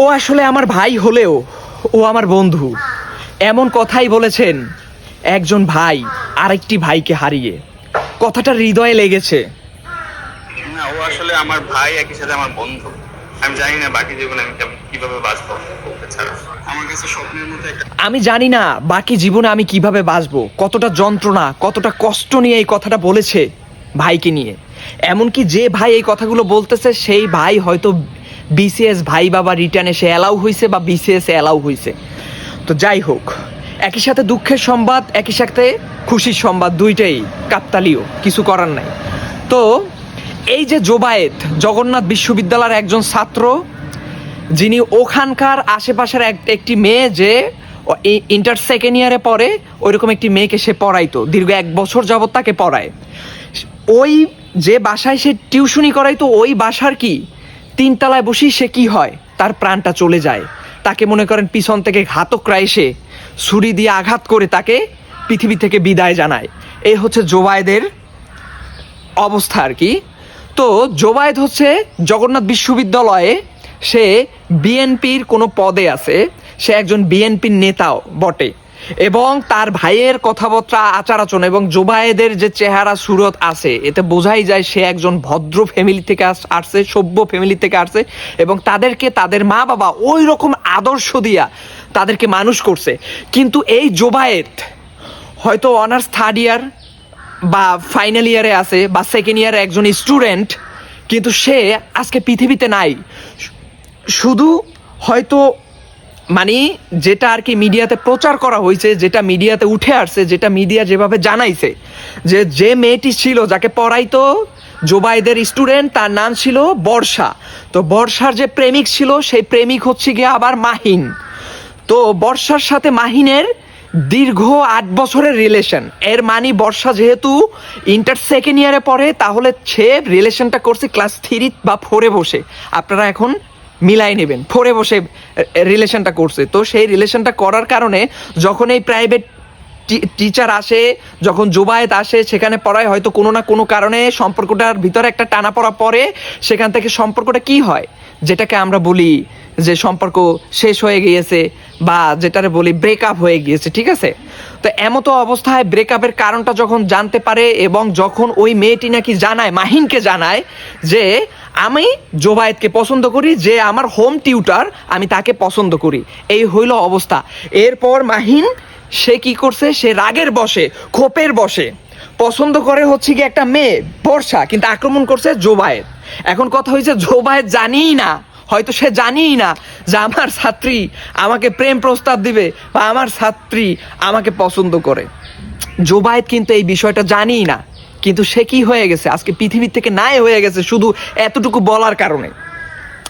ও আসলে আমার ভাই হলেও ও আমার বন্ধু। এমন কথাই বলেছেন একজন ভাই আরেকটি ভাইকে হারিয়ে। কথাটা হৃদয়ে লেগেছে। না ও আসলে আমার ভাই একই সাথে আমার বন্ধু। আমি জানি না বাকি জীবনে আমি কীভাবে বাঁচবো ছাড়া। আমার কাছে স্বপ্নের মতো একটা আমি জানি না বাকি জীবনে আমি কীভাবে বাঁচবো কতটা যন্ত্রণা কতটা কষ্ট নিয়ে এই কথাটা বলেছে ভাইকে নিয়ে। এমনকি যে ভাই এই কথাগুলো বলতেছে সেই ভাই হয়তো বিসিএস ভাই বাবা রিটার্নে সে অ্যালাউ হয়েছে বা বিসিএস অ্যালাউ হয়েছে তো যাই হোক, একই সাথে দুঃখের সংবাদ, একই সাথে খুশির সংবাদ, দুইটাই কাকতালীয়, কিছু করার নাই। তো এই যে জোবায়েত জগন্নাথ বিশ্ববিদ্যালয়ের একজন ছাত্র, যিনি ওখানকার আশেপাশের এক, একটি মেয়ে যে ইন্টার সেকেন্ড ইয়ারে পড়ে, ওইরকম একটি মেয়েকে সে পড়াইতো, দীর্ঘ এক বছর যাবৎ তাকে পড়ায়। ওই যে বাসায় সে টিউশনি করাইতো, ওই বাসার কি? তিনতলায় বসেই সে কি হয়? তার প্রাণটা চলে যায়। তাকে মনে করেন পিছন থেকে ঘাতকরা এসে ছুরি দিয়ে আঘাত করে তাকে পৃথিবী থেকে বিদায় জানায়। এই হচ্ছে জোবায়েদের অবস্থা আর কি। তো জোবায়েদ হচ্ছে জগন্নাথ বিশ্ববিদ্যালয়ে সে বিএনপির কোনো পদে আছে। সে একজন বিএনপির নেতাও বটে। এবং তার ভাইয়ের কথাবার্তা আচার আচরণ এবং জোবায়েদের যে চেহারা, সুরত আছে, এতে বোঝাই যায় সে একজন ভদ্র ফ্যামিলি থেকে আস- আসছে, সভ্য ফ্যামিলি থেকে আসছে এবং তাদেরকে তাদের মা বাবা ওই রকম আদর্শ দিয়া তাদেরকে মানুষ করছে। কিন্তু এই জোবায়েত হয়তো অনার্স থার্ড ইয়ার বা ফাইনাল ইয়ারে আছে বা সেকেন্ড ইয়ারে একজন স্টুডেন্ট কিন্তু সে আজকে পৃথিবীতে নাই। শুধু হয়তো মানে যেটা আর কি মিডিয়াতে প্রচার করা হয়েছে, যেটা মিডিয়াতে উঠে আসছে, যেটা মিডিয়া যেভাবে জানাইছে, যে যে মেয়েটি ছিল, যাকে পড়াইতো জোবাইদের স্টুডেন্ট তার নাম ছিল বর্ষা। তো বর্ষার যে প্রেমিক ছিল, সেই প্রেমিক হচ্ছে গিয়ে আবার মাহিন। তো বর্ষার সাথে মাহিনের দীর্ঘ আট বছরের রিলেশন এর মানে বর্ষা যেহেতু ইন্টার সেকেন্ড ইয়ারে পড়ে, তাহলে সে রিলেশনটা করছে ক্লাস থ্রি বা ফোরে বসে। আপনারা এখন মিলাই নেবেন। ফোরে বসে রিলেশনটা করছে। তো সেই রিলেশনটা করার কারণে যখন এই প্রাইভেট টিচার আসে, যখন জোবায়েত আসে, সেখানে পড়ায়, হয়তো কোনো না কোনো কারণে সম্পর্কটার ভিতরে একটা টানা পড়া পড়ে, সেখান থেকে সম্পর্কটা কি হয়? যেটাকে আমরা বলি যে সম্পর্ক শেষ হয়ে গিয়েছে বা যেটারে বলি ব্রেকআপ হয়ে গিয়েছে, ঠিক আছে? তো এমতো অবস্থায় ব্রেকআপের কারণটা যখন জানতে পারে এবং যখন ওই মেয়েটি নাকি জানায়, মাহিনকে জানায় যে আমি জোবায়েতকে পছন্দ করি, যে আমার হোম টিউটার আমি তাকে পছন্দ করি। এই হইল অবস্থা। এরপর মাহিন, সে কি করছে? সে রাগের বসে ক্ষোপের বসে। পছন্দ করে হচ্ছে কি একটা মেয়ে, বর্ষা, কিন্তু আক্রমণ করছে জোবায়েত এখন কথা হয়েছে জোবায়েত জানিই না হয়তো সে জানিই না যে আমার ছাত্রী আমাকে প্রেম প্রস্তাব দিবে বা আমার ছাত্রী আমাকে পছন্দ করে। জোবায়েত কিন্তু এই বিষয়টা জানিই না। কিন্তু সে কি হয়ে গেছে? আজকে পৃথিবীর থেকে নাই হয়ে গেছে শুধু এতটুকু বলার কারণে।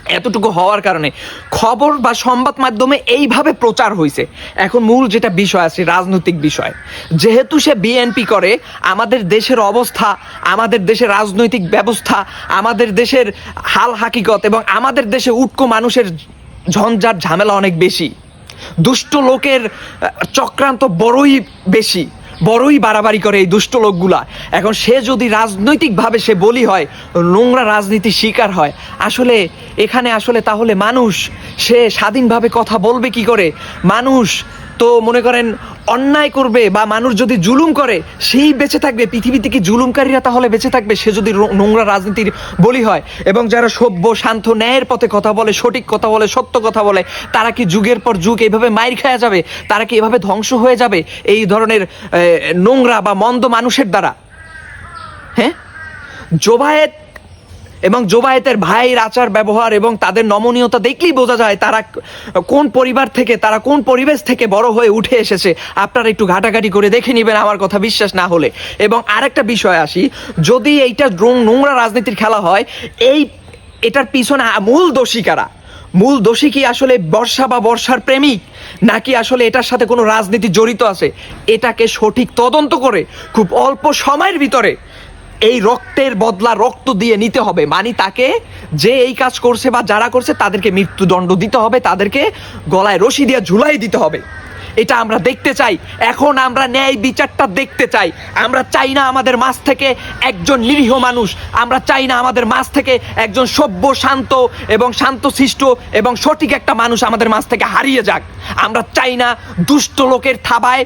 এতটুকু হওয়ার কারণে খবর বা সংবাদ মাধ্যমে এইভাবে প্রচার হয়েছে এখন মূল যেটা বিষয় আছে, রাজনৈতিক বিষয়। যেহেতু সে বিএনপি করে, আমাদের দেশের অবস্থা, আমাদের দেশের রাজনৈতিক ব্যবস্থা, আমাদের দেশের হাল হাকিকত এবং আমাদের দেশে উটকো মানুষের ঝঞ্ঝাট ঝামেলা অনেক বেশি। দুষ্ট লোকের চক্রান্ত বড়ই বেশি। বড়ই বাড়াবাড়ি করে এই দুষ্ট লোকগুলা। এখন সে যদি রাজনৈতিকভাবে সে বলি হয়, নোংরা রাজনীতি শিকার হয়, আসলে এখানে আসলে তাহলে মানুষ সে স্বাধীনভাবে কথা বলবে কি করে? মানুষ তো মনে করেন অন্যায় করবে বা মানুষ যদি জুলুম করে, সেই বেঁচে থাকবে। পৃথিবীতে কি জুলুমকারীরা তাহলে বেঁচে থাকবে, সে যদি নোংরা রাজনীতির বলি হয়। এবং যারা সভ্য, শান্ত, ন্যায়ের পথে কথা বলে, সঠিক কথা বলে, সত্য কথা বলে, তারা কি যুগের পর যুগ এইভাবে মাইর খাওয়া যাবে? তারা কি এভাবে ধ্বংস হয়ে যাবে? এই ধরনের নোংরা বা মন্দ মানুষের দ্বারা। হ্যাঁ? জোবায়েত এবং জোবায়েতের ভাইয়ের আচার, ব্যবহার এবং তাদের নমনীয়তা দেখলেই বোঝা যায় তারা কোন পরিবার থেকে, তারা কোন পরিবেশ থেকে বড় হয়ে উঠে এসেছে। আপনারা একটু ঘাটাঘাটি করে দেখে নেবেন আমার কথা বিশ্বাস না হলে। এবং আরেকটা বিষয় আসি, যদি এইটা নোংরা রাজনীতির খেলা হয়, এই এটার পিছনে মূল দোষী কারা? মূল দোষী কি আসলে বর্ষা বা বর্ষার প্রেমিক? নাকি আসলে এটার সাথে কোনো রাজনীতি জড়িত আছে? এটাকে সঠিক তদন্ত করে খুব অল্প সময়ের ভিতরে এই রক্তের বদলা রক্ত দিয়ে নিতে হবে। মানে তাকে যে এই কাজ করছে বা যারা করছে তাদেরকে মৃত্যুদণ্ড দিতে হবে, তাদেরকে গলায় রশি দিয়ে ঝুলাই দিতে হবে। এটা আমরা দেখতে চাই। এখন আমরা ন্যায় বিচারটা দেখতে চাই। আমরা চাই না আমাদের মাঝ থেকে একজন নিরীহ মানুষ। আমরা চাই না আমাদের মাঝ থেকে একজন সভ্য, শান্ত এবং শান্তশিষ্ট এবং সঠিক একটা মানুষ আমাদের মাঝ থেকে হারিয়ে যাক। আমরা চাই না দুষ্ট লোকের থাবায়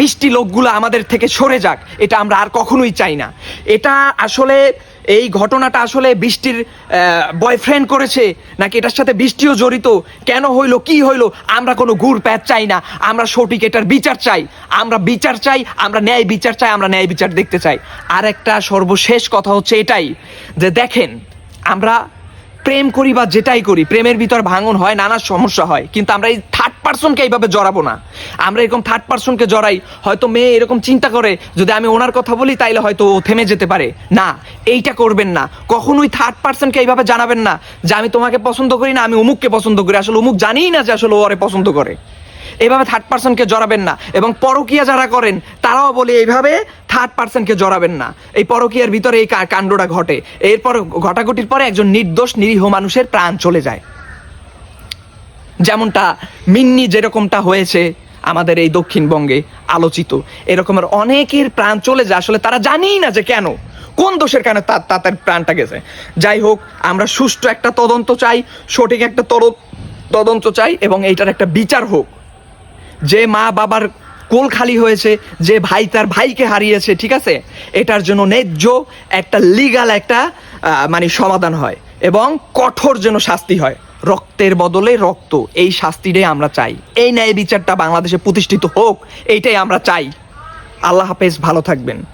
মিষ্টি লোকগুলো আমাদের থেকে সরে যাক। এটা আমরা আর কখনোই চাই না। এটা আসলে এই ঘটনাটা আসলে বৃষ্টির বয়ফ্রেন্ড করেছে, নাকি এটার সাথে বৃষ্টিও জড়িত? কেন হইল, কি হইল? আমরা কোনো গুড় প্যাচ চাই না, আমরা সঠিক এটার বিচার চাই। আমরা বিচার চাই, আমরা ন্যায় বিচার চাই, আমরা ন্যায় বিচার দেখতে চাই। আর একটা সর্বশেষ কথা হচ্ছে এটাই, যে দেখেন, আমরা প্রেম করি বা যেটাই করি, প্রেমের ভিতর ভাঙন হয়, নানা সমস্যা হয়, কিন্তু আমরা এই থার্ড পার্সনকে এইভাবে জড়াবো না। আমরা এরকম থার্ড পার্সনকে জড়াই, হয়তো মেয়ে এরকম চিন্তা করে, যদি আমি ওনার কথা বলি, তাইলে হয়তো ও থেমে যেতে পারে। না, এইটা করবেন না। কখনোই থার্ড পার্সনকে এইভাবে জানাবেন না যে আমি তোমাকে পছন্দ করি না, আমি অমুককে পছন্দ করি। আসলে অমুক জানিই না যে আসলে ও ওরে পছন্দ করে। এইভাবে থার্ড পার্সনকে জড়াবেন না। এবং পরকিয়া যারা করেন, তারাও বলে, এইভাবে থার্ড পার্সনকে জড়াবেন না। এই পরকিয়ার ভিতরে এই কাণ্ডটা ঘটে। এরপর ঘটাঘটির পরে একজন নির্দোষ, নিরীহ মানুষের প্রাণ চলে যায়। যেমনটা মিন্নি যেরকমটা হয়েছে আমাদের এই দক্ষিণবঙ্গে আলোচিত। এরকমের অনেকের প্রাণ চলে যায়। আসলে তারা জানেই না যে কেন, কোন দোষের কারণে তার তাদের প্রাণটা গেছে। যাই হোক, আমরা সুষ্ঠু একটা তদন্ত চাই, সঠিক একটা তদন্ত চাই এবং এইটার একটা বিচার হোক। যে মা বাবার কোল খালি হয়েছে যে ভাই তার ভাইকে হারিয়েছে, ঠিক আছে? এটার জন্য ন্যায্য একটা লিগাল একটা মানে সমাধান হয় এবং কঠোর যেন শাস্তি হয়। রক্তের বদলে রক্ত, এই শাস্তিটাই আমরা চাই। এই ন্যায় বিচারটা বাংলাদেশে প্রতিষ্ঠিত হোক, এইটাই আমরা চাই। আল্লাহ হাফেজ, ভালো থাকবেন।